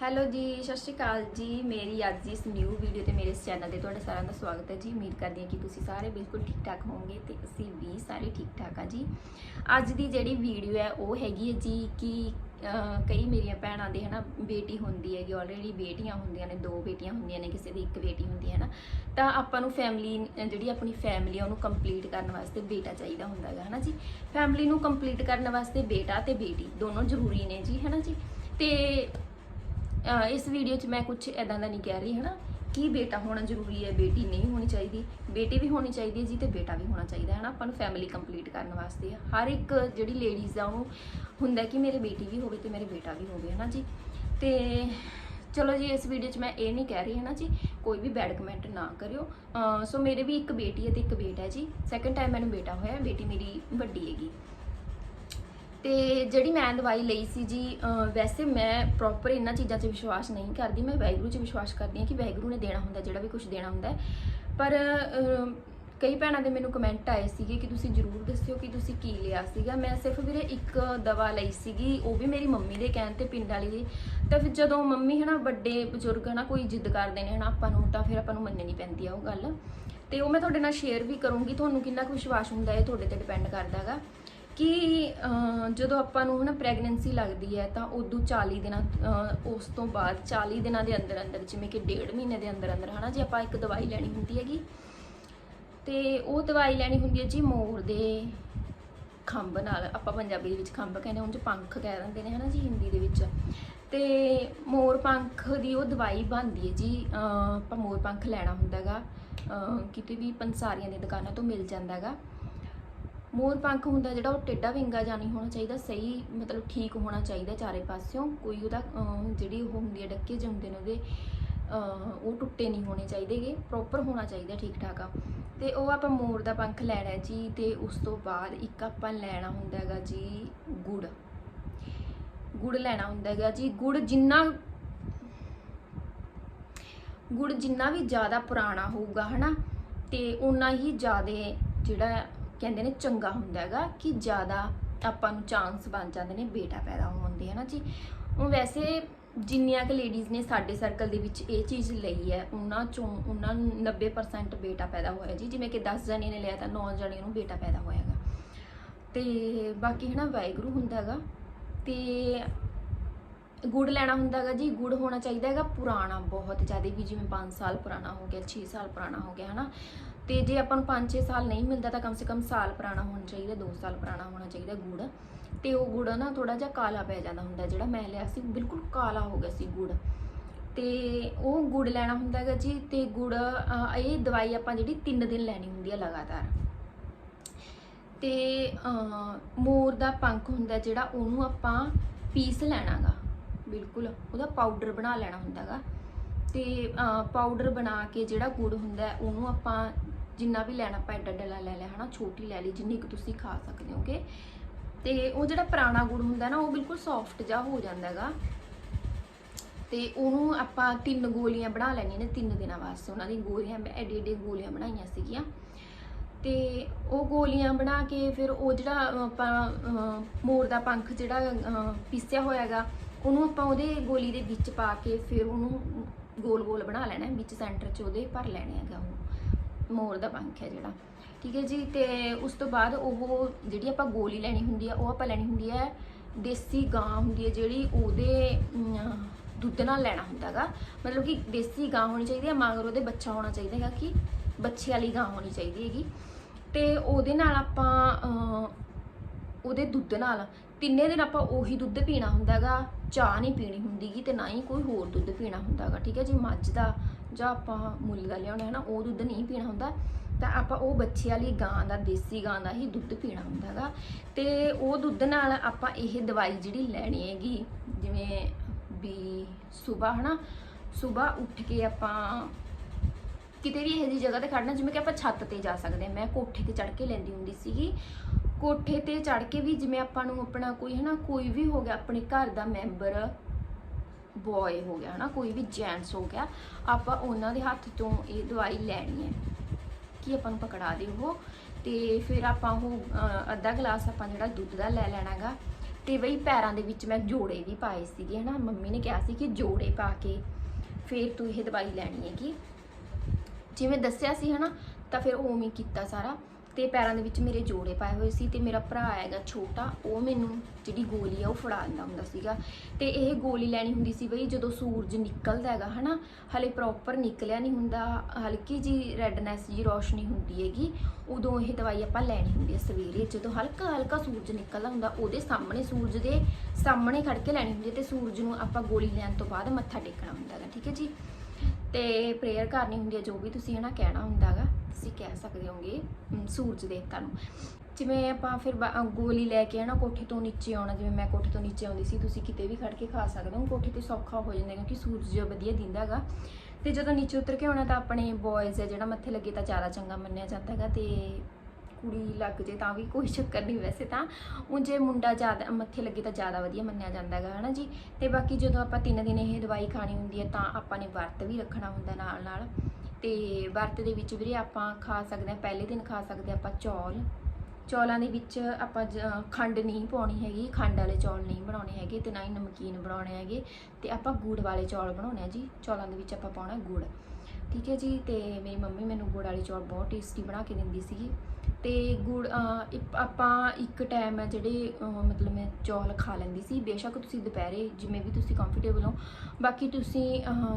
Hello ਜੀ, ਸਤਿ ਸ਼੍ਰੀ ਅਕਾਲ ਜੀ। ਮੇਰੀ ਅੱਜ ਦੀ ਇਸ ਨਿਊ ਵੀਡੀਓ ਤੇ ਮੇਰੇ ਇਸ ਚੈਨਲ ਤੇ ਤੁਹਾਡਾ ਸਾਰਿਆਂ ਦਾ ਸਵਾਗਤ ਹੈ ਜੀ। ਉਮੀਦ ਕਰਦੀ ਹਾਂ ਕਿ ਤੁਸੀਂ ਸਾਰੇ ਬਿਲਕੁਲ ਠੀਕ ਠਾਕ ਹੋਵੋਗੇ ਤੇ ਅਸੀਂ ਵੀ ਸਾਰੇ ਠੀਕ ਠਾਕ ਆ ਜੀ। ਅੱਜ ਦੀ ਜਿਹੜੀ ਵੀਡੀਓ ਹੈ, ਉਹ ਹੈਗੀ ਹੈ ਜੀ ਕਿ ਕਈ ਮੇਰੀਆਂ ਭੈਣਾਂ ਦੇ ਹਨਾ ਬੇਟੀ ਹੁੰਦੀ ਹੈਗੀ ਆਲਰੇਡੀ ਬੇਟੀਆਂ ਹੁੰਦੀਆਂ ਨੇ, ਦੋ ਬੇਟੀਆਂ ਹੁੰਦੀਆਂ ਨੇ, ਕਿਸੇ ਦੀ ਇੱਕ ਬੇਟੀ ਹੁੰਦੀ ਹੈ ਨਾ ਤਾਂ ਆਪਾਂ ਨੂੰ ਫੈਮਿਲੀ ਜਿਹੜੀ ਆਪਣੀ ਫੈਮਿਲੀ ਆ, ਉਹਨੂੰ ਕੰਪਲੀਟ ਕਰਨ ਵਾਸਤੇ ਬੇਟਾ ਚਾਹੀਦਾ ਹੁੰਦਾ ਹੈਗਾ ਹਨਾ ਜੀ। ਫੈਮਿਲੀ ਨੂੰ ਕੰਪਲੀਟ ਕਰਨ ਵਾਸਤੇ ਬੇਟਾ ਤੇ ਬੇਟੀ ਦੋਨੋਂ ਜ਼ਰੂਰੀ ਨੇ ਜੀ, ਹਨਾ ਜੀ। ਤੇ ਇਸ ਵੀਡੀਓ 'ਚ ਮੈਂ ਕੁਝ ਐਦਾਂ ਦਾ ਨਹੀਂ ਕਹਿ ਰਹੀ, ਹਨਾ? ਕਿ ਬੇਟਾ ਹੋਣਾ ਜ਼ਰੂਰੀ ਹੈ, ਬੇਟੀ ਨਹੀਂ ਹੋਣੀ ਚਾਹੀਦੀ। ਬੇਟੀ ਵੀ ਹੋਣੀ ਚਾਹੀਦੀ ਹੈ ਜੀ ਤੇ ਬੇਟਾ ਵੀ ਹੋਣਾ ਚਾਹੀਦਾ ਹੈ ਨਾ ਆਪਾਂ ਨੂੰ ਫੈਮਿਲੀ ਕੰਪਲੀਟ ਕਰਨ ਵਾਸਤੇ ਹਰ ਇੱਕ ਜਿਹੜੀ ਲੇਡੀਜ਼ ਆ, ਉਹਨੂੰ ਹੁੰਦਾ ਕਿ ਮੇਰੇ ਬੇਟੀ ਵੀ ਹੋਵੇ ਤੇ ਮੇਰੇ ਬੇਟਾ ਵੀ ਹੋਵੇ ਹੈ ਨਾ ਜੀ? ਤੇ ਚਲੋ ਜੀ, ਇਸ ਵੀਡੀਓ 'ਚ ਮੈਂ ਇਹ ਨਹੀਂ ਕਹਿ ਰਹੀ ਹੈ ਨਾ ਜੀ? ਕੋਈ ਵੀ ਬੈਡ ਕਮੈਂਟ ਨਾ ਕਰਿਓ। ਸੋ ਮੇਰੇ ਵੀ ਇੱਕ ਬੇਟੀ ਹੈ ਤੇ ਇੱਕ ਬੇਟਾ ਹੈ ਜੀ। ਸੈਕੰਡ ਟਾਈਮ ਮੈਨੂੰ ਬੇਟਾ ਹੋਇਆ, ਬੇਟੀ ਮੇਰੀ ਵੱਡੀ ਹੈਗੀ। ਤੇ ਜਿਹੜੀ ਮੈਂ ਦਵਾਈ ਲਈ ਸੀ ਜੀ ਵੈਸੇ ਮੈਂ ਪ੍ਰੋਪਰ ਇਹਨਾਂ ਚੀਜ਼ਾਂ 'ਚ ਵਿਸ਼ਵਾਸ ਨਹੀਂ ਕਰਦੀ। ਮੈਂ ਵਾਹਿਗੁਰੂ 'ਚ ਵਿਸ਼ਵਾਸ ਕਰਦੀ ਹਾਂ ਕਿ ਵਾਹਿਗੁਰੂ ਨੇ ਦੇਣਾ ਹੁੰਦਾ, ਜਿਹੜਾ ਵੀ ਕੁਝ ਦੇਣਾ ਹੁੰਦਾ ਪਰ ਕਈ ਭੈਣਾਂ ਦੇ ਮੈਨੂੰ ਕਮੈਂਟ ਆਏ ਸੀਗੇ ਕਿ ਤੁਸੀਂ ਜਰੂਰ ਦੱਸਿਓ ਕਿ ਤੁਸੀਂ ਕੀ ਲਿਆ ਸੀਗਾ। ਮੈਂ ਸਿਰਫ ਵੀਰੇ ਇੱਕ ਦਵਾ ਲਈ ਸੀਗੀ, ਉਹ ਵੀ ਮੇਰੀ ਮੰਮੀ ਦੇ ਕਹਿਣ ਤੇ ਪਿੰਡ ਵਾਲੀ ਦੀ। ਤਾਂ ਫਿਰ ਜਦੋਂ ਮੰਮੀ ਹਨਾ ਵੱਡੇ ਬਜ਼ੁਰਗ ਹਨਾ ਕੋਈ ਜਿੱਦ ਕਰਦੇ ਨੇ ਹਨਾ ਆਪਾਂ ਨੂੰ, ਤਾਂ ਫਿਰ ਆਪਾਂ ਨੂੰ ਮੰਨਣੀ ਪੈਂਦੀ ਆ ਉਹ ਗੱਲ। ਤੇ ਉਹ ਮੈਂ ਤੁਹਾਡੇ ਨਾਲ ਸ਼ੇਅਰ ਵੀ ਕਰੂੰਗੀ, ਤੁਹਾਨੂੰ ਕਿੰਨਾ ਕੁ ਵਿਸ਼ਵਾਸ ਹੁੰਦਾ ਹੈ ਤੁਹਾਡੇ ਤੇ ਡਿਪੈਂਡ ਕਰਦਾ ਹੈਗਾ ਕਿ ਜਦੋਂ ਆਪਾਂ ਨੂੰ ਨਾ ਪ੍ਰੈਗਨੈਂਸੀ ਲੱਗਦੀ ਹੈ, ਤਾਂ ਉਦੋਂ 40 ਦਿਨਾਂ ਉਸ ਤੋਂ ਬਾਅਦ 40 ਦਿਨਾਂ ਦੇ ਅੰਦਰ ਅੰਦਰ, ਜਿਵੇਂ ਕਿ ਡੇਢ ਮਹੀਨੇ ਦੇ ਅੰਦਰ ਅੰਦਰ, ਹਨਾ, ਜੇ ਆਪਾਂ ਇੱਕ ਦਵਾਈ ਲੈਣੀ ਹੁੰਦੀ ਹੈਗੀ, ਤੇ ਉਹ ਦਵਾਈ ਲੈਣੀ ਹੁੰਦੀ ਹੈ ਜੀ ਮੋਰ ਦੇ ਖੰਭ ਨਾਲ, ਆਪਾਂ ਪੰਜਾਬੀ ਦੇ ਵਿੱਚ ਖੰਭ ਕਹਿੰਦੇ ਉਂਝ ਪੰਖ ਕਹਿ ਦਿੰਦੇ ਨੇ, ਹਨਾ ਜੀ, ਹਿੰਦੀ ਦੇ ਵਿੱਚ। ਤੇ ਮੋਰ ਪੰਖ ਦੀ ਉਹ ਦਵਾਈ ਬਣਦੀ ਹੈ ਜੀ ਆਪਾਂ ਮੋਰ ਪੰਖ ਲੈਣਾ ਹੁੰਦਾਗਾ ਕਿਤੇ ਵੀ ਪੰਸਾਰੀਆਂ ਦੀ ਦੁਕਾਨਾਂ ਤੋਂ ਮਿਲ ਜਾਂਦਾਗਾ ਮੋਰ ਪੰਖ ਹੁੰਦਾ ਜਿਹੜਾ ਉਹ ਟੇਢਾ ਵਿੰਗਾ ਜਾਂ ਨਹੀਂ ਹੋਣਾ ਚਾਹੀਦਾ, ਸਹੀ ਮਤਲਬ ਠੀਕ ਹੋਣਾ ਚਾਹੀਦਾ ਚਾਰੇ ਪਾਸਿਓਂ। ਕੋਈ ਉਹਦਾ ਜਿਹੜੀ ਉਹ ਹੁੰਦੀ ਹੈ ਡੱਕੇ ਜਿਹੇ ਨੇ ਉਹਦੇ ਉਹ ਟੁੱਟੇ ਨਹੀਂ ਹੋਣੇ ਚਾਹੀਦੇਗੇ ਪ੍ਰੋਪਰ ਹੋਣਾ ਚਾਹੀਦਾ ਠੀਕ ਠਾਕ ਆ। ਤੇ ਉਹ ਆਪਾਂ ਮੋਰ ਦਾ ਪੰਖ ਲੈਣਾ ਜੀ ਤੇ ਉਸ ਤੋਂ ਬਾਅਦ ਇੱਕ ਆਪਾਂ ਲੈਣਾ ਹੁੰਦਾ ਹੈਗਾ ਜੀ ਗੁੜ। ਗੁੜ ਲੈਣਾ ਹੁੰਦਾ ਹੈਗਾ ਜੀ, ਗੁੜ ਜਿੰਨਾ ਗੁੜ ਜਿੰਨਾ ਵੀ ਜ਼ਿਆਦਾ ਪੁਰਾਣਾ ਹੋਊਗਾ ਹਨਾ, ਤੇ ਉਨਾ ਹੀ ਜ਼ਿਆਦਾ ਜਿਹੜਾ ਕਹਿੰਦੇ ਨੇ ਚੰਗਾ ਹੁੰਦਾ ਹੈਗਾ ਕਿ ਜ਼ਿਆਦਾ ਆਪਾਂ ਨੂੰ ਚਾਂਸ ਬਣ ਜਾਂਦੇ ਨੇ ਬੇਟਾ ਪੈਦਾ ਹੋਣ ਦੇ, ਹਨਾ ਜੀ? ਉਹ ਵੈਸੇ ਜਿੰਨੀਆਂ ਕਿ ਲੇਡੀਜ਼ ਨੇ ਸਾਡੇ ਸਰਕਲ ਦੇ ਵਿੱਚ ਇਹ ਚੀਜ਼ ਲਈ ਹੈ, ਉਹਨਾਂ ਚੋਂ ਉਹਨਾਂ ਨੂੰ 90% ਬੇਟਾ ਪੈਦਾ ਹੋਇਆ ਜੀ। ਜਿਵੇਂ ਕਿ 10 ਜਣੇ ਨੇ ਲਿਆ ਤਾਂ 9 ਜਣੇ ਨੂੰ ਬੇਟਾ ਪੈਦਾ ਹੋਇਆਗਾ ਤੇ ਬਾਕੀ ਹਨਾ ਵਾਹਿਗੁਰੂ ਹੁੰਦਾ ਹੈਗਾ। ਤੇ ਗੁੜ ਲੈਣਾ ਹੁੰਦਾ ਹੈਗਾ ਜੀ, ਗੁੜ ਹੋਣਾ ਚਾਹੀਦਾ ਹੈਗਾ ਪੁਰਾਣਾ ਬਹੁਤ ਜ਼ਿਆਦਾ ਵੀ ਜਿਵੇਂ 5 ਸਾਲ ਪੁਰਾਣਾ ਹੋ ਗਿਆ 6 ਸਾਲ ਪੁਰਾਣਾ ਹੋ ਗਿਆ, ਹਨਾ? ਤੇ ਜੇ ਆਪਾਂ ਨੂੰ 5-6 ਸਾਲ ਨਹੀਂ ਮਿਲਦਾ ਤਾਂ ਕਮ ਸੇ ਕਮ ਸਾਲ ਪੁਰਾਣਾ ਹੋਣਾ ਚਾਹੀਦਾ 2 ਸਾਲ ਪੁਰਾਣਾ ਹੋਣਾ ਚਾਹੀਦਾ ਗੁੜ। ਤੇ ਉਹ ਗੁੜ ਨਾ ਥੋੜਾ ਜਿਹਾ ਕਾਲਾ ਪੈ ਜਾਂਦਾ ਹੁੰਦਾ ਜਿਹੜਾ ਮੈਂ ਲਿਆ ਸੀ, ਬਿਲਕੁਲ ਕਾਲਾ ਹੋ ਗਿਆ ਸੀ ਗੁੜ। ਤੇ ਉਹ ਗੁੜ ਲੈਣਾ ਹੁੰਦਾ ਹੈਗਾ ਜੀ ਤੇ ਗੁੜ ਇਹ ਦਵਾਈ ਆਪਾਂ ਜਿਹੜੀ 3 ਦਿਨ ਲੈਣੀ ਹੁੰਦੀ ਹੈ ਲਗਾਤਾਰ। ਤੇ ਮੋਰ ਦਾ ਪੰਖ ਹੁੰਦਾ ਜਿਹੜਾ ਉਹਨੂੰ ਆਪਾਂ ਪੀਸ ਲੈਣਾਗਾ, ਬਿਲਕੁਲ। ਉਹਦਾ ਪਾਊਡਰ ਬਣਾ ਲੈਣਾ ਹੁੰਦਾਗਾ। ਤੇ ਪਾਊਡਰ ਬਣਾ ਕੇ ਜਿਹੜਾ ਗੁੜ ਹੁੰਦਾ ਉਹਨੂੰ ਆਪਾਂ ਜਿੰਨਾ ਵੀ ਲੈਣਾ ਆਪਾਂ ਐਡਾ ਡੱਲਾ ਲੈ ਲਿਆ ਹਨਾ ਛੋਟੀ ਲੈ ਲਈ ਜਿੰਨੀ ਕੁ ਤੁਸੀਂ ਖਾ ਸਕਦੇ ਹੋਗੇ। ਤੇ ਉਹ ਜਿਹੜਾ ਪੁਰਾਣਾ ਗੁੜ ਹੁੰਦਾ ਨਾ ਉਹ ਬਿਲਕੁਲ ਸੌਫਟ ਜਿਹਾ ਹੋ ਜਾਂਦਾ ਹੈਗਾ। ਤੇ ਉਹਨੂੰ ਆਪਾਂ ਤਿੰਨ ਗੋਲੀਆਂ ਬਣਾ ਲੈਣੀਆਂ ਨੇ ਤਿੰਨ ਦਿਨਾਂ ਵਾਸਤੇ। ਉਹਨਾਂ ਦੀ ਗੋਲੀਆਂ ਮੈਂ ਐਡੀ ਐਡੀ ਗੋਲੀਆਂ ਬਣਾਈਆਂ ਸੀਗੀਆਂ। ਤੇ ਉਹ ਗੋਲੀਆਂ ਬਣਾ ਕੇ ਫਿਰ ਉਹ ਜਿਹੜਾ ਆਪਾਂ ਮੋਰ ਦਾ ਪੰਖ ਜਿਹੜਾ ਅਹ, ਪੀਸਿਆ ਹੋਇਆਗਾ ਉਹਨੂੰ ਆਪਾਂ ਉਹਦੇ ਗੋਲੀ ਦੇ ਵਿੱਚ ਪਾ ਕੇ ਫਿਰ ਉਹਨੂੰ ਗੋਲ ਗੋਲ ਬਣਾ ਲੈਣਾ ਹੈ, ਵਿੱਚ ਸੈਂਟਰ 'ਚ ਉਹਦੇ ਭਰ ਲੈਣੇ ਹੈਗਾ ਉਹ। ਮੋਰ ਦਾ ਪੰਖ ਹੈ ਜਿਹੜਾ। ਠੀਕ ਹੈ ਜੀ ਤੇ ਉਸ ਤੋਂ ਬਾਅਦ ਉਹ ਜਿਹੜੀ ਆਪਾਂ ਗੋਲੀ ਲੈਣੀ ਹੁੰਦੀ ਆ ਉਹ ਆਪਾਂ ਲੈਣੀ ਹੁੰਦੀ ਹੈ ਦੇਸੀ ਗਾਂ ਹੁੰਦੀ ਹੈ ਜਿਹੜੀ ਉਹਦੇ ਦੁੱਧ ਨਾਲ ਲੈਣਾ ਹੁੰਦਾਗਾ ਮਤਲਬ ਕਿ ਦੇਸੀ ਗਾਂ ਹੋਣੀ ਚਾਹੀਦੀ ਹੈ ਮਗਰ ਉਹਦੇ ਬੱਚਾ ਹੋਣਾ ਚਾਹੀਦਾ ਹੈਗਾ ਕਿ ਬੱਚੇ ਵਾਲੀ ਗਾਂ ਹੋਣੀ ਚਾਹੀਦੀ ਹੈਗੀ। ਤੇ ਉਹਦੇ ਨਾਲ ਆਪਾਂ ਉਹਦੇ ਦੁੱਧ ਨਾਲ ਤਿੰਨੇ ਦਿਨ ਆਪਾਂ ਉਹੀ ਦੁੱਧ ਪੀਣਾ ਹੁੰਦਾਗਾ ਚਾਹ ਨਹੀਂ ਪੀਣੀ ਹੁੰਦੀਗੀ ਤੇ ਨਾ ਹੀ ਕੋਈ ਹੋਰ ਦੁੱਧ ਪੀਣਾ ਹੁੰਦਾਗਾ, ਠੀਕ ਹੈ? ਜੀ ਮੱਝ ਦਾ ਜਾਂ ਆਪਾਂ ਮੁੱਲ ਦਾ ਲਿਆਉਣਾ ਹੈ ਨਾ, ਉਹ ਦੁੱਧ ਨਹੀਂ ਪੀਣਾ ਹੁੰਦਾ, ਤਾਂ ਆਪਾਂ ਉਹ ਬੱਚੇ ਵਾਲੀ ਗਾਂ ਦਾ, ਦੇਸੀ ਗਾਂ ਦਾ ਹੀ ਦੁੱਧ ਪੀਣਾ ਹੁੰਦਾਗਾ। ਤੇ ਉਹ ਦੁੱਧ ਨਾਲ ਆਪਾਂ ਇਹ ਦਵਾਈ ਜਿਹੜੀ ਲੈਣੀ ਹੈਗੀ, ਜਿਵੇਂ ਵੀ ਸਵੇਰ ਹਨਾ? ਸਵੇਰ ਉੱਠ ਕੇ ਆਪਾਂ ਕਿਤੇ ਵੀ ਇਹੋ ਜਿਹੀ ਜਗ੍ਹਾ ਤੇ ਖੜਨਾ ਜਿਵੇਂ ਕਿ ਆਪਾਂ ਛੱਤ ਤੇ ਜਾ ਸਕਦੇ ਹਾਂ। ਮੈਂ ਕੋਠੇ ਤੇ ਚੜ ਕੇ ਲੈਂਦੀ ਹੁੰਦੀ ਸੀਗੀ। ਕੋਠੇ ਤੇ ਚੜ ਕੇ ਵੀ ਜਿਵੇਂ ਆਪਾਂ ਨੂੰ ਆਪਣਾ ਕੋਈ ਹਨਾ, ਕੋਈ ਵੀ ਹੋ ਗਿਆ, ਆਪਣੇ ਘਰ ਦਾ ਮੈਂਬਰ ਬॉय ਹੋ ਗਿਆ ਹਨਾ, ਕੋਈ ਵੀ ਜੈਂਟਸ ਹੋ ਗਿਆ, ਆਪਾਂ ਉਹਨਾਂ ਦੇ ਹੱਥ ਤੋਂ ਇਹ ਦਵਾਈ ਲੈਣੀ ਹੈ ਕਿ ਆਪਾਂ ਨੂੰ ਪਕੜਾ ਦਿਓ ਉਹ। ਤੇ ਫਿਰ ਆਪਾਂ ਉਹ ਅੱਧਾ ਗਲਾਸ ਆਪਾਂ ਜਿਹੜਾ ਦੁੱਧ ਦਾ ਲੈ ਲੈਣਾਗਾ ਤੇ ਬਈ ਪੈਰਾਂ ਦੇ ਵਿੱਚ ਮੈਂ ਜੋੜੇ ਵੀ ਪਾਏ ਸੀਗੇ ਹਨਾ, ਮੰਮੀ ਨੇ ਕਿਹਾ ਸੀ ਕਿ ਜੋੜੇ ਪਾ ਕੇ ਫਿਰ ਤੂੰ ਇਹ ਦਵਾਈ ਲੈਣੀ ਹੈਗੀ। ਜਿਵੇਂ ਦੱਸਿਆ ਸੀ ਹਨਾ, ਤਾਂ ਫਿਰ ਉਵੇਂ ਕੀਤਾ ਸਾਰਾ। ਤੇ ਪੈਰਾਂ ਦੇ ਵਿੱਚ ਮੇਰੇ ਜੋੜੇ ਪਾਏ ਹੋਏ ਸੀ ਤੇ ਮੇਰਾ ਭਰਾ ਹੈਗਾ ਛੋਟਾ, ਉਹ ਮੈਨੂੰ ਜਿਹੜੀ ਗੋਲੀ ਆ ਉਹ ਫੜਾ ਦਿੰਦਾ ਹੁੰਦਾ ਸੀਗਾ। ਤੇ ਇਹ ਗੋਲੀ ਲੈਣੀ ਹੁੰਦੀ ਸੀ ਬਈ ਜਦੋਂ ਸੂਰਜ ਨਿਕਲਦਾ ਹੈਗਾ, ਹਨਾ, ਹਲੇ ਪ੍ਰੋਪਰ ਨਿਕਲਿਆ ਨਹੀਂ ਹੁੰਦਾ, ਹਲਕੀ ਜੀ ਰੈਡਨੈਸ ਜੀ ਰੋਸ਼ਨੀ ਹੁੰਦੀ ਹੈਗੀ, ਉਦੋਂ ਇਹ ਦਵਾਈ ਆਪਾਂ ਲੈਣੀ ਹੁੰਦੀ ਹੈ ਸਵੇਰੇ, ਜਦੋਂ ਹਲਕਾ ਹਲਕਾ ਸੂਰਜ ਨਿਕਲਦਾ ਹੁੰਦਾ, ਉਹਦੇ ਸਾਹਮਣੇ ਸੂਰਜ ਦੇ ਸਾਹਮਣੇ ਖੜ ਕੇ ਲੈਣੀ ਹੁੰਦੀ ਹੈ ਤੇ ਸੂਰਜ ਨੂੰ ਆਪਾਂ ਗੋਲੀ ਲੈਣ ਤੋਂ ਬਾਅਦ ਮੱਥਾ ਟੇਕਣਾ ਹੁੰਦਾ ਹੈਗਾ, ਠੀਕ ਹੈ ਜੀ? ਤੇ ਪ੍ਰੇਅਰ ਕਰਨੀ ਹੁੰਦੀ ਹੈ ਜੋ ਵੀ ਤੁਸੀਂ ਹਨਾ ਕਹਿਣਾ ਹੁੰਦਾਗਾ ਤੁਸੀਂ ਕਹਿ ਸਕਦੇ ਹੋਗੇ ਸੂਰਜ ਦੇਵਤਾ ਨੂੰ। ਜਿਵੇਂ ਆਪਾਂ ਫਿਰ ਬਾ- ਗੋਲੀ ਲੈ ਕੇ ਹਨਾ ਕੋਠੇ ਤੋਂ ਨੀਚੇ ਆਉਣਾ, ਜਿਵੇਂ ਮੈਂ ਕੋਠੇ ਤੋਂ ਨੀਚੇ ਆਉਂਦੀ ਸੀ, ਤੁਸੀਂ ਕਿਤੇ ਵੀ ਖੜ ਕੇ ਖਾ ਸਕਦੇ ਹੋ, ਕੋਠੇ ਤੇ ਸੌਖਾ ਹੋ ਜਾਂਦਾ ਕਿਉਂਕਿ ਸੂਰਜ ਜੋ ਵਧੀਆ ਦਿੰਦਾ ਹੈਗਾ। ਤੇ ਜਦੋਂ ਨੀਚੇ ਉਤਰ ਕੇ ਆਉਣਾ ਤਾਂ ਆਪਣੇ ਬॉयਜ਼ ਹੈ ਜਿਹੜਾ ਮੱਥੇ ਲੱਗੇ ਤਾਂ ਜ਼ਿਆਦਾ ਚੰਗਾ ਮੰਨਿਆ ਜਾਂਦਾ ਹੈਗਾ ਤੇ ਕੁੜੀ ਲੱਗ ਜੇ ਤਾਂ ਵੀ ਕੋਈ ਚੱਕਰ ਨਹੀਂ ਵੈਸੇ ਤਾਂ। ਉਂਝ ਜੇ ਮੁੰਡਾ ਜ਼ਿਆਦਾ, ਮੱਥੇ ਲੱਗੇ ਤਾਂ ਜ਼ਿਆਦਾ ਵਧੀਆ ਮੰਨਿਆ ਜਾਂਦਾ ਹੈਗਾ ਹਨਾ ਜੀ। ਤੇ ਬਾਕੀ ਜਦੋਂ ਆਪਾਂ ਤਿੰਨ ਦਿਨ ਇਹ ਦਵਾਈ ਖਾਣੀ ਹੁੰਦੀ ਹੈ ਤਾਂ ਆਪਾਂ ਨੇ ਵਰਤ ਵੀ ਰੱਖਣਾ ਹੁੰਦਾ ਨਾਲ ਨਾਲ ਤੇ ਵਰਤ ਦੇ ਵਿੱਚ ਵੀਰੇ ਆਪਾਂ ਖਾ ਸਕਦੇ ਹਾਂ, ਪਹਿਲੇ ਦਿਨ ਖਾ ਸਕਦੇ ਹਾਂ ਆਪਾਂ ਚੌਲ। ਚੌਲਾਂ ਦੇ ਵਿੱਚ ਆਪਾਂ ਜ- ਖੰਡ ਨਹੀਂ ਪਾਉਣੀ ਹੈਗੀ, ਖੰਡ ਵਾਲੇ ਚੌਲ ਨਹੀਂ ਬਣਾਉਣੇ ਹੈਗੇ ਤੇ ਨਾ ਹੀ ਨਮਕੀਨ ਬਣਾਉਣੇ ਹੈਗੇ ਤੇ ਆਪਾਂ ਗੁੜ ਵਾਲੇ ਚੌਲ ਬਣਾਉਣੇ ਆ ਜੀ। ਚੌਲਾਂ ਦੇ ਵਿੱਚ ਆਪਾਂ ਪਾਉਣਾ ਗੁੜ। ਠੀਕ ਹੈ ਜੀ ਤੇ ਮੇਰੀ ਮੰਮੀ ਮੈਨੂੰ ਗੁੜ ਵਾਲੀ ਚੌਲ ਬਹੁਤ ਟੇਸਟੀ ਬਣਾ ਕੇ ਦਿੰਦੀ ਸੀਗੀ। ਤੇ ਗੁੜ ਅਹ, ਆਪਾਂ ਇੱਕ ਟਾਈਮ ਹੈ ਜਿਹੜੇ ਮਤਲਬ ਮੈਂ ਚੌਲ ਖਾ ਲੈਂਦੀ ਸੀ। ਬੇਸ਼ੱਕ ਤੁਸੀਂ ਦੁਪਹਿਰੇ ਜਿਵੇਂ ਵੀ ਤੁਸੀਂ ਕੰਫਰਟੇਬਲ ਹੋ। ਬਾਕੀ ਤੁਸੀਂ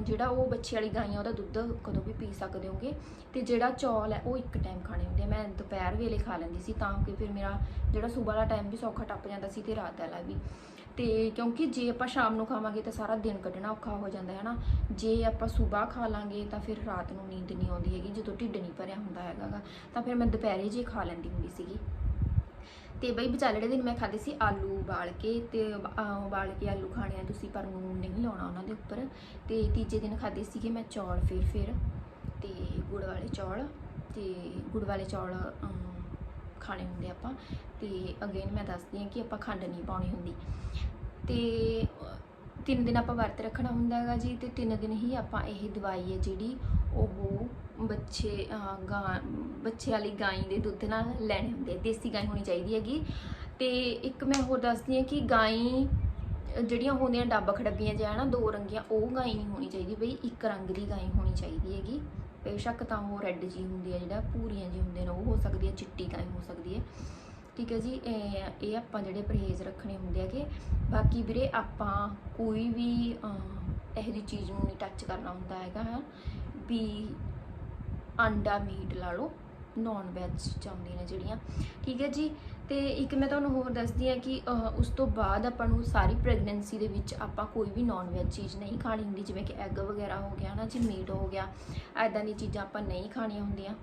ਜਿਹੜਾ ਉਹ ਬੱਚੇ ਵਾਲੀ ਗਾਈਆਂ ਉਹਦਾ ਦੁੱਧ ਕਦੋਂ ਵੀ ਪੀ ਸਕਦੇ ਹੋਗੇ। ਤੇ ਜਿਹੜਾ ਚੌਲ ਹੈ ਉਹ ਇੱਕ ਟਾਈਮ ਖਾਣੇ ਹੁੰਦੇ ਮੈਂ ਦੁਪਹਿਰ ਵੇਲੇ ਖਾ ਲੈਂਦੀ ਸੀ ਤਾਂ ਕਿ ਫਿਰ ਮੇਰਾ ਜਿਹੜਾ ਸਵੇਰ ਵਾਲਾ ਟਾਈਮ ਵੀ ਸੌਖਾ ਟੱਪ ਜਾਂਦਾ ਸੀ ਤੇ ਰਾਤ ਵਾਲਾ ਵੀ। ਤੇ ਕਿਉਂਕਿ ਜੇ ਆਪਾਂ ਸ਼ਾਮ ਨੂੰ ਖਾਵਾਂਗੇ ਤਾਂ ਸਾਰਾ ਦਿਨ ਕੱਢਣਾ ਔਖਾ ਹੋ ਜਾਂਦਾ ਹੈ ਨਾ ਜੇ ਆਪਾਂ ਸਵੇਰ ਖਾ ਲਾਂਗੇ ਤਾਂ ਫਿਰ ਰਾਤ ਨੂੰ ਨੀਂਦ ਨਹੀਂ ਆਉਂਦੀ ਹੈਗੀ, ਜਦੋਂ ਢਿੱਡ ਨਹੀਂ ਭਰਿਆ ਹੁੰਦਾ ਹੈਗਾ ਗਾ। ਤਾਂ ਫਿਰ ਮੈਂ ਦੁਪਹਿਰੇ ਜੇ ਖਾ ਲੈਂਦੀ ਹੁੰਦੀ ਸੀਗੀ ਤੇ ਬਈ ਵਿਚਾਲੇ ਦਿਨ ਮੈਂ ਖਾਦੇ ਸੀ ਆਲੂ ਉਬਾਲ ਕੇ ਤੇ ਉਬਾਲ ਕੇ ਆਲੂ ਖਾਣੇ ਆ ਤੁਸੀਂ, ਪਰ ਨੂਨ ਨਹੀਂ ਲਾਉਣਾ ਉਹਨਾਂ ਦੇ ਉੱਪਰ ਤੇ ਤੀਜੇ ਦਿਨ ਖਾਦੇ ਸੀਗੇ ਮੈਂ ਚੌਲ ਫਿਰ ਫਿਰ ਤੇ ਗੁੜ ਵਾਲੇ ਚੌਲ ਤੇ ਗੁੜ ਵਾਲੇ ਚੌਲ ਖਾਣੇ ਹੁੰਦੇ ਆਪਾਂ ਤੇ ਅਗੇਨ ਮੈਂ ਦੱਸਦੀ ਹਾਂ ਕਿ ਆਪਾਂ ਖੰਡ ਨਹੀਂ ਪਾਉਣੀ ਹੁੰਦੀ। ਤੇ ਤਿੰਨ ਦਿਨ ਆਪਾਂ ਵਰਤ ਰੱਖਣਾ ਹੁੰਦਾ ਹੈਗਾ ਜੀ ਤੇ ਤਿੰਨ ਦਿਨ ਹੀ ਆਪਾਂ ਇਹ ਦਵਾਈ ਹੈ ਜਿਹੜੀ ਉਹ ਬੱਚੇ ਅਹ, ਗਾਂ ਬੱਚੇ ਵਾਲੀ ਗਾਂ ਦੇ ਦੁੱਧ ਨਾਲ ਲੈਣੇ ਹੁੰਦੇ ਦੇਸੀ ਗਾਂ ਹੋਣੀ ਚਾਹੀਦੀ ਹੈਗੀ। ਤੇ ਇੱਕ ਮੈਂ ਹੋਰ ਦੱਸਦੀ ਹਾਂ ਕਿ ਗਾਂ ਜਿਹੜੀਆਂ ਹੁੰਦੀਆਂ ਡੱਬ ਖੜੱਬੀਆਂ ਜਿਹਾ ਨਾ ਦੋ ਰੰਗੀਆਂ ਉਹ ਗਾਂ ਨਹੀਂ ਹੋਣੀ ਚਾਹੀਦੀ ਬਈ ਇੱਕ ਰੰਗ ਦੀ ਗਾਂ ਹੋਣੀ ਚਾਹੀਦੀ ਹੈਗੀ। ਬੇਸ਼ੱਕ ਤਾਂ ਉਹ ਰੈੱਡ ਜੀ ਹੁੰਦੀ ਹੈ, ਜਿਹੜਾ ਪੂਰੀਆਂ ਜੀ ਹੁੰਦੇ ਨੇ, ਉਹ ਹੋ ਸਕਦੀ ਹੈ, ਚਿੱਟੀ ਗਾਂ ਹੋ ਸਕਦੀ ਹੈ। ਠੀਕ ਹੈ ਜੀ, ਇਹ ਆਪਾਂ ਜਿਹੜੇ ਪਰਹੇਜ਼ ਰੱਖਣੇ ਹੁੰਦੇ ਆ ਕਿ ਬਾਕੀ ਵੀਰੇ ਆਪਾਂ ਕੋਈ ਵੀ ਇਹੋ ਜਿਹੀ ਚੀਜ਼ ਨੂੰ ਨਹੀਂ ਟੱਚ ਕਰਨਾ ਹੁੰਦਾ ਹੈਗਾ, ਹੈ। ਵੀ ਅੰਡਾ ਮੀਟ ਲਾ ਲਓ ਨਾਨ ਵੈਜ ਚਾਹੁੰਦੀਆਂ ਨੇ ਜਿਹੜੀਆਂ। ਠੀਕ ਹੈ ਜੀ ਤੇ ਇੱਕ ਮੈਂ ਤੁਹਾਨੂੰ ਹੋਰ ਦੱਸਦੀ ਹਾਂ ਕਿ ਉਸ ਤੋਂ ਬਾਅਦ ਆਪਾਂ ਨੂੰ ਸਾਰੀ ਪ੍ਰੈਗਨੈਂਸੀ ਦੇ ਵਿੱਚ ਆਪਾਂ ਕੋਈ ਵੀ ਨਾਨ ਵੈਜ ਚੀਜ਼ ਨਹੀਂ ਖਾਣੀ ਹੁੰਦੀ, ਜਿਵੇਂ ਕਿ ਐਗ ਵਗੈਰਾ ਹੋ ਗਿਆ ਨਾ ਜੀ ਮੀਟ ਹੋ ਗਿਆ ਐਦਾਂ ਦੀ ਚੀਜ਼ਾਂ ਆਪਾਂ ਨਹੀਂ ਖਾਣੀਆਂ ਹੁੰਦੀਆਂ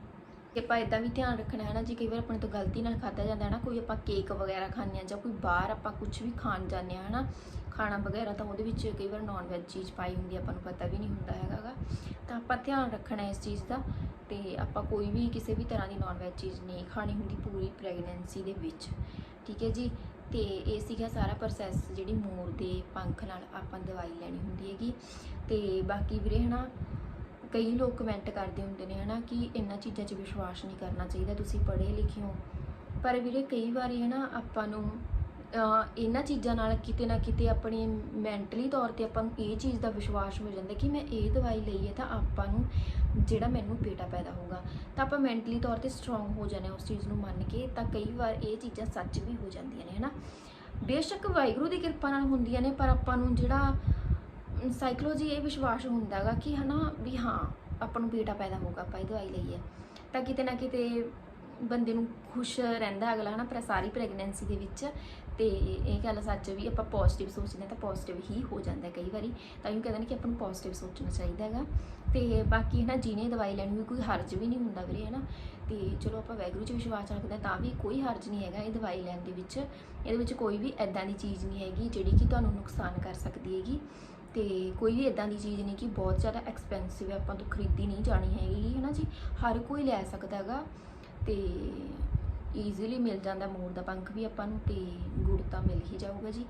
ਤੇ ਆਪਾਂ ਇਦਾਂ ਵੀ ਧਿਆਨ ਰੱਖਣਾ ਹੈ ਨਾ, ਜੀ ਕਈ ਵਾਰ ਆਪਣੇ ਤੋਂ ਗਲਤੀ ਨਾਲ ਖਾਧਾ ਜਾਂਦਾ ਹੈ ਨਾ, ਕੋਈ ਆਪਾਂ ਕੇਕ ਵਗੈਰਾ ਖਾਂਦੇ ਆ ਜਾਂ ਕੋਈ ਬਾਹਰ ਆਪਾਂ ਕੁਝ ਵੀ ਖਾਣ ਜਾਂਦੇ ਆ ਹਨਾ, ਖਾਣਾ ਵਗੈਰਾ, ਤਾਂ ਉਹਦੇ ਵਿੱਚ ਕਈ ਵਾਰ ਨਾਨ ਵੈਜ ਚੀਜ਼ ਪਾਈ ਹੁੰਦੀ ਆਪਾਂ ਨੂੰ ਪਤਾ ਵੀ ਨਹੀਂ ਹੁੰਦਾ ਹੈਗਾ ਗਾ। ਤਾਂ ਆਪਾਂ ਧਿਆਨ ਰੱਖਣਾ ਇਸ ਚੀਜ਼ ਦਾ ਤੇ ਆਪਾਂ ਕੋਈ ਵੀ ਕਿਸੇ ਵੀ ਤਰ੍ਹਾਂ ਦੀ ਨਾਨ ਵੈਜ ਚੀਜ਼ ਨਹੀਂ ਖਾਣੀ ਹੁੰਦੀ ਪੂਰੀ ਪ੍ਰੈਗਨੈਂਸੀ ਦੇ ਵਿੱਚ, ਠੀਕ ਹੈ ਜੀ? ਤੇ ਇਹ ਸੀਗਾ ਸਾਰਾ ਪ੍ਰੋਸੈਸ ਜਿਹੜੀ ਮੋਰ ਦੇ ਪੰਖ ਨਾਲ ਆਪਾਂ ਦਵਾਈ ਲੈਣੀ ਹੁੰਦੀ ਹੈਗੀ। ਤੇ ਬਾਕੀ ਵੀਰੇ ਹਨਾ, ਕਈ ਲੋਕ ਕਮੈਂਟ ਕਰਦੇ ਹੁੰਦੇ ਨੇ ਹਨਾ ਕਿ ਇਹਨਾਂ ਚੀਜ਼ਾਂ 'ਚ ਵਿਸ਼ਵਾਸ ਨਹੀਂ ਕਰਨਾ ਚਾਹੀਦਾ ਤੁਸੀਂ ਪੜ੍ਹੇ ਲਿਖੇ ਹੋ। ਪਰ ਵੀਰੇ ਕਈ ਵਾਰੀ ਹਨਾ ਆਪਾਂ ਨੂੰ ਇਹਨਾਂ ਚੀਜ਼ਾਂ ਨਾਲ ਕਿਤੇ ਨਾ ਕਿਤੇ ਆਪਣੀ ਮੈਂਟਲੀ ਤੌਰ ਤੇ ਆਪਾਂ ਨੂੰ ਇਹ ਚੀਜ਼ ਦਾ ਵਿਸ਼ਵਾਸ ਹੋ ਜਾਂਦਾ ਕਿ ਮੈਂ ਇਹ ਦਵਾਈ ਲਈ ਹੈ ਤਾਂ ਆਪਾਂ ਨੂੰ ਜਿਹੜਾ ਮੈਨੂੰ ਬੇਟਾ ਪੈਦਾ ਹੋਊਗਾ, ਤਾਂ ਆਪਾਂ ਮੈਂਟਲੀ ਤੌਰ ਤੇ ਸਟਰੋਂਗ ਹੋ ਜਾਂਦੇ ਹਾਂ ਉਸ ਚੀਜ਼ ਨੂੰ ਮੰਨ ਕੇ, ਤਾਂ ਕਈ ਵਾਰ ਇਹ ਚੀਜ਼ਾਂ ਸੱਚ ਵੀ ਹੋ ਜਾਂਦੀਆਂ ਨੇ, ਹਨਾ? ਬੇਸ਼ੱਕ ਵਾਹਿਗੁਰੂ ਦੀ ਕਿਰਪਾ ਨਾਲ ਹੁੰਦੀਆਂ ਨੇ, ਪਰ ਆਪਾਂ ਨੂੰ ਜਿਹੜਾ ਸਾਈਕੋਲੋਜੀ ਇਹ ਵਿਸ਼ਵਾਸ ਹੁੰਦਾ ਹੈਗਾ ਕਿ ਹਨਾ ਵੀ ਹਾਂ, ਆਪਾਂ ਨੂੰ ਬੇਟਾ ਪੈਦਾ ਹੋਊਗਾ, ਆਪਾਂ ਇਹ ਦਵਾਈ ਲਈ ਹੈ। ਤਾਂ ਕਿਤੇ ਨਾ ਕਿਤੇ ਬੰਦੇ ਨੂੰ ਖੁਸ਼ ਰਹਿੰਦਾ ਅਗਲਾ, ਹਨਾ, ਪਰ ਸਾਰੀ ਪ੍ਰੈਗਨੈਂਸੀ ਦੇ ਵਿੱਚ ਤੇ ਇਹ ਗੱਲ ਸੱਚ ਵੀ ਆਪਾਂ ਪੋਜ਼ਿਟਿਵ ਸੋਚਦੇ ਹਾਂ ਤਾਂ ਪੋਜ਼ਿਟਿਵ ਹੀ ਹੋ ਜਾਂਦਾ ਕਈ ਵਾਰੀ। ਤਾਂ ਇਹ ਕਹਿੰਦੇ ਨੇ ਕਿ ਆਪਾਂ ਨੂੰ ਪੋਜ਼ਿਟਿਵ ਸੋਚਣਾ ਚਾਹੀਦਾ ਹੈਗਾ। ਤੇ ਬਾਕੀ ਹਨਾ ਜਿਹਨੇ ਦਵਾਈ ਲੈਣੀ ਵੀ ਕੋਈ ਹਰਜ ਵੀ ਨਹੀਂ ਹੁੰਦਾ ਵੀਰੇ, ਹਨਾ। ਤੇ ਚਲੋ ਆਪਾਂ ਵੈਗਰੂ 'ਚ ਵਿਸ਼ਵਾਸ ਰੱਖਦੇ ਹਾਂ, ਤਾਂ ਵੀ ਕੋਈ ਹਰਜ ਨਹੀਂ ਹੈਗਾ ਇਹ ਦਵਾਈ ਲੈਣ ਦੇ ਵਿੱਚ। ਇਹਦੇ ਵਿੱਚ ਕੋਈ ਵੀ ਐਦਾਂ ਦੀ ਚੀਜ਼ ਨਹੀਂ ਹੈਗੀ ਜਿਹੜੀ ਕਿ ਤੁਹਾਨੂੰ ਨੁਕਸਾਨ ਕਰ ਸਕਦੀ ਹੈਗੀ। ਤੇ ਕੋਈ ਵੀ ਇਦਾਂ ਦੀ ਚੀਜ਼ ਨਹੀਂ ਕਿ ਬਹੁਤ ਜ਼ਿਆਦਾ ਐਕਸਪੈਂਸਿਵ ਹੈ, ਆਪਾਂ ਤੋਂ ਖਰੀਦੀ ਨਹੀਂ ਜਾਣੀ ਹੈਗੀ ਹੈ ਨਾ ਜੀ। ਹਰ ਕੋਈ ਲੈ ਸਕਦਾ ਹੈਗਾ। ਤੇ ਈਜ਼ੀਲੀ ਮਿਲ ਜਾਂਦਾ ਮੋਰ ਦਾ ਪੰਖ ਵੀ ਆਪਾਂ ਨੂੰ ਤੇ ਗੁੜ ਤਾਂ ਮਿਲ ਹੀ ਜਾਊਗਾ ਜੀ।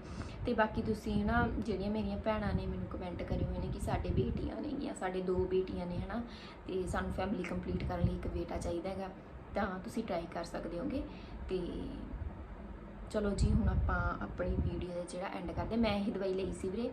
ਤੇ ਬਾਕੀ ਤੁਸੀਂ ਨਾ ਜਿਹੜੀਆਂ ਮੇਰੀਆਂ ਭੈਣਾਂ ਨੇ ਮੈਨੂੰ ਕਮੈਂਟ ਕਰੇ ਹੋਏ ਨੇ ਕਿ ਸਾਡੇ ਬੇਟੀਆਂ ਨੇਗੀਆਂ ਸਾਡੇ ਦੋ ਬੇਟੀਆਂ ਨੇ, ਹਨਾ? ਤੇ ਸਾਨੂੰ ਫੈਮਿਲੀ ਕੰਪਲੀਟ ਕਰਨ ਲਈ ਇੱਕ ਬੇਟਾ ਚਾਹੀਦਾ ਹੈਗਾ। ਤਾਂ ਤੁਸੀਂ ਟਰਾਈ ਕਰ ਸਕਦੇ ਹੋਗੇ ਤੇ ਚਲੋ ਜੀ, ਹੁਣ ਆਪਾਂ ਆਪਣੀ ਵੀਡੀਓ ਦਾ ਜਿਹੜਾ ਐਂਡ ਕਰਦੇ ਮੈਂ ਇਹ ਦਵਾਈ ਲਈ ਸੀ ਵੀਰੇ,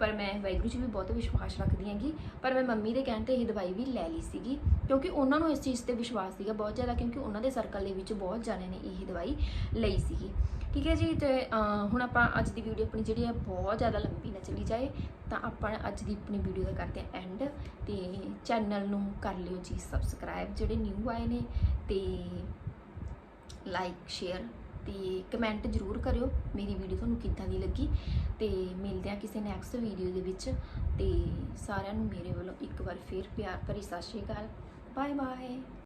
ਪਰ ਮੈਂ ਵਾਹਿਗੁਰੂ 'ਚ ਵੀ ਬਹੁਤ ਵਿਸ਼ਵਾਸ ਰੱਖਦੀ ਹਾਂਗੀ। ਪਰ ਮੈਂ ਮੰਮੀ ਦੇ ਕਹਿਣ ਤੇ ਇਹ ਦਵਾਈ ਵੀ ਲੈ ਲਈ ਸੀਗੀ, ਕਿਉਂਕਿ ਉਹਨਾਂ ਨੂੰ ਇਸ ਚੀਜ਼ ਤੇ ਵਿਸ਼ਵਾਸ ਸੀਗਾ ਬਹੁਤ ਜ਼ਿਆਦਾ, ਕਿਉਂਕਿ ਉਹਨਾਂ ਦੇ ਸਰਕਲ ਦੇ ਵਿੱਚ ਬਹੁਤ ਜਾਣੇ ਨੇ ਇਹ ਦਵਾਈ ਲਈ ਸੀਗੀ। ਠੀਕ ਹੈ ਜੀ, ਤੇ ਹੁਣ ਆਪਾਂ ਅੱਜ ਦੀ ਵੀਡੀਓ ਆਪਣੀ ਜਿਹੜੀ ਹੈ ਬਹੁਤ ਜ਼ਿਆਦਾ ਲੰਬੀ ਨਾ ਚਲੀ ਜਾਏ, ਤਾਂ ਆਪਾਂ ਅੱਜ ਦੀ ਆਪਣੀ ਵੀਡੀਓ ਦਾ ਕਰਦੇ ਹਾਂ ਐਂਡ ਤੇ ਚੈਨਲ ਨੂੰ ਕਰ ਲਿਓ ਜੀ ਸਬਸਕ੍ਰਾਈਬ ਜਿਹੜੇ ਨਿਊ ਆਏ ਨੇ, ਤੇ ਲਾਈਕ ਸ਼ੇਅਰ ਤੇ ਕਮੈਂਟ ਜ਼ਰੂਰ ਕਰਿਓ, ਮੇਰੀ ਵੀਡੀਓ ਤੁਹਾਨੂੰ ਕਿੱਦਾਂ ਦੀ ਲੱਗੀ ਤੇ ਮਿਲਦੇ ਆ ਕਿਸੇ ਨੈਕਸਟ ਵੀਡੀਓ ਦੇ ਵਿੱਚ ਤੇ ਸਾਰਿਆਂ ਨੂੰ ਮੇਰੇ ਵੱਲੋਂ ਇੱਕ ਵਾਰ ਫੇਰ ਪਿਆਰ ਭਰੀ ਸਤਿ ਸ਼੍ਰੀ ਅਕਾਲ। Bye bye